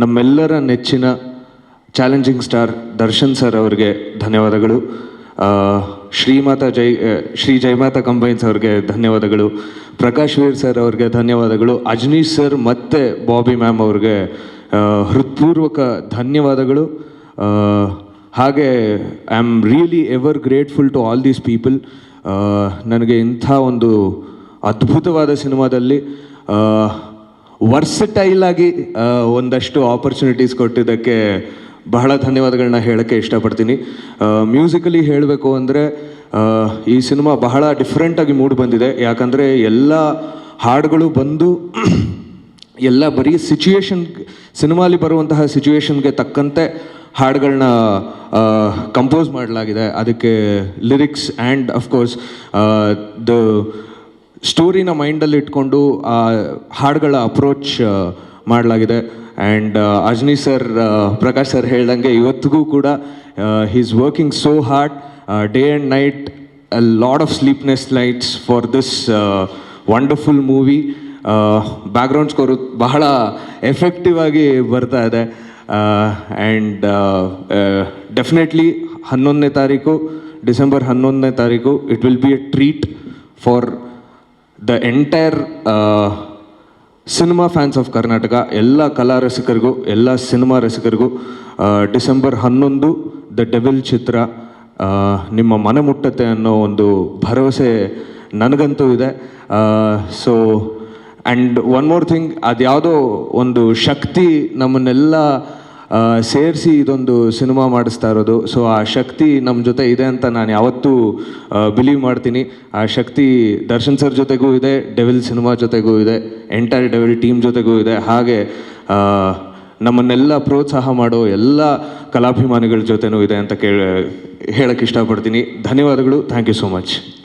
ನಮ್ಮೆಲ್ಲರ ನೆಚ್ಚಿನ challenging star Darshan sir ಅವರಿಗೆ ಧನ್ಯವಾದಗಳು. ಶ್ರೀಮಾತ ಜೈ ಶ್ರೀ ಜಯಮಾತಾ ಕಂಬೈನ್ಸ್ ಅವ್ರಿಗೆ ಧನ್ಯವಾದಗಳು. ಪ್ರಕಾಶ್ ವೀರ್ ಸರ್ ಅವ್ರಿಗೆ ಧನ್ಯವಾದಗಳು. ಅಜ್ನೀಶ್ ಸರ್ ಮತ್ತು ಬಾಬಿ ಮ್ಯಾಮ್ ಅವ್ರಿಗೆ ಹೃತ್ಪೂರ್ವಕ ಧನ್ಯವಾದಗಳು. ಹಾಗೆ, I am really ever grateful to all these people. ನನಗೆ ಇಂಥ ಒಂದು ಅದ್ಭುತವಾದ ಸಿನಿಮಾದಲ್ಲಿ ವರ್ಸಟೈಲ್ ಆಗಿ ಒಂದಷ್ಟು ಆಪರ್ಚುನಿಟೀಸ್ ಕೊಟ್ಟಿದ್ದಕ್ಕೆ ಬಹಳ ಧನ್ಯವಾದಗಳನ್ನ ಹೇಳೋಕ್ಕೆ ಇಷ್ಟಪಡ್ತೀನಿ. ಮ್ಯೂಸಿಕಲಿ ಹೇಳಬೇಕು ಅಂದರೆ ಈ ಸಿನಿಮಾ ಬಹಳ ಡಿಫ್ರೆಂಟಾಗಿ ಮೂಡ್ ಬಂದಿದೆ. ಯಾಕಂದರೆ ಎಲ್ಲ ಹಾಡುಗಳು ಬಂದು ಎಲ್ಲ ಬರೀ ಸಿಚುಯೇಷನ್ ಸಿನಿಮಾಲಿ ಬರುವಂತಹ ಸಿಚುಯೇಷನ್ಗೆ ತಕ್ಕಂತೆ ಹಾಡುಗಳನ್ನ ಕಂಪೋಸ್ ಮಾಡಲಾಗಿದೆ. ಅದಕ್ಕೆ lyrics and of course the ಸ್ಟೋರಿನ ಮೈಂಡಲ್ಲಿ ಇಟ್ಕೊಂಡು, ಆ, ಹಾಡುಗಳ ಅಪ್ರೋಚ್ ಮಾಡಲಾಗಿದೆ. And Ajni sir Prakash sir ಹೇಳ್ದಂಗೆ ಇವತ್ತಿಗೂ ಕೂಡ he's working so hard day and night a lot of sleepless nights for this wonderful movie background score ಬಹಳ ಎಫೆಕ್ಟಿವ್ ಆಗಿ ಬರ್ತಾ ಇದೆ. ಆ್ಯಂಡ್ ಡೆಫಿನೆಟ್ಲಿ ಹನ್ನೊಂದನೇ ತಾರೀಕು ಡಿಸೆಂಬರ್ ಹನ್ನೊಂದನೇ ತಾರೀಕು it will be a treat for the entire cinema fans of Karnataka ಎಲ್ಲ ಕಲಾ ರಸಿಕರಿಗೂ ಎಲ್ಲ ಸಿನಿಮಾ ರಸಿಕರಿಗೂ ಡಿಸೆಂಬರ್ ಹನ್ನೊಂದು ದ ಡೆವಿಲ್ ಚಿತ್ರ ಆ, ನಿಮ್ಮ ಮನೆ ಮುಟ್ಟತೆ ಅನ್ನೋ ಒಂದು ಭರವಸೆ ನನಗಂತೂ ಇದೆ. So and one more thing ಅದ್ಯಾವುದೋ ಒಂದು ಶಕ್ತಿ ನಮ್ಮನ್ನೆಲ್ಲ ಸೇರಿಸಿ ಇದೊಂದು ಸಿನಿಮಾ ಮಾಡಿಸ್ತಾ ಇರೋದು. ಸೊ ಆ ಶಕ್ತಿ ನಮ್ಮ ಜೊತೆ ಇದೆ ಅಂತ ನಾನು ಯಾವತ್ತೂ ಬಿಲೀವ್ ಮಾಡ್ತೀನಿ. ಆ ಶಕ್ತಿ ದರ್ಶನ್ ಸರ್ ಜೊತೆಗೂ ಇದೆ ಡೆವಿಲ್ ಸಿನಿಮಾ ಜೊತೆಗೂ ಇದೆ ಎಂಟೈರ್ ಡೆವಿಲ್ ಟೀಮ್ ಜೊತೆಗೂ ಇದೆ. ಹಾಗೆ ನಮ್ಮನ್ನೆಲ್ಲ ಪ್ರೋತ್ಸಾಹ ಮಾಡೋ ಎಲ್ಲ ಕಲಾಭಿಮಾನಿಗಳ ಜೊತೆನೂ ಇದೆ ಅಂತ ಕೇಳ ಹೇಳಕ್ಕೆ ಇಷ್ಟಪಡ್ತೀನಿ. ಧನ್ಯವಾದಗಳು. Thank you so much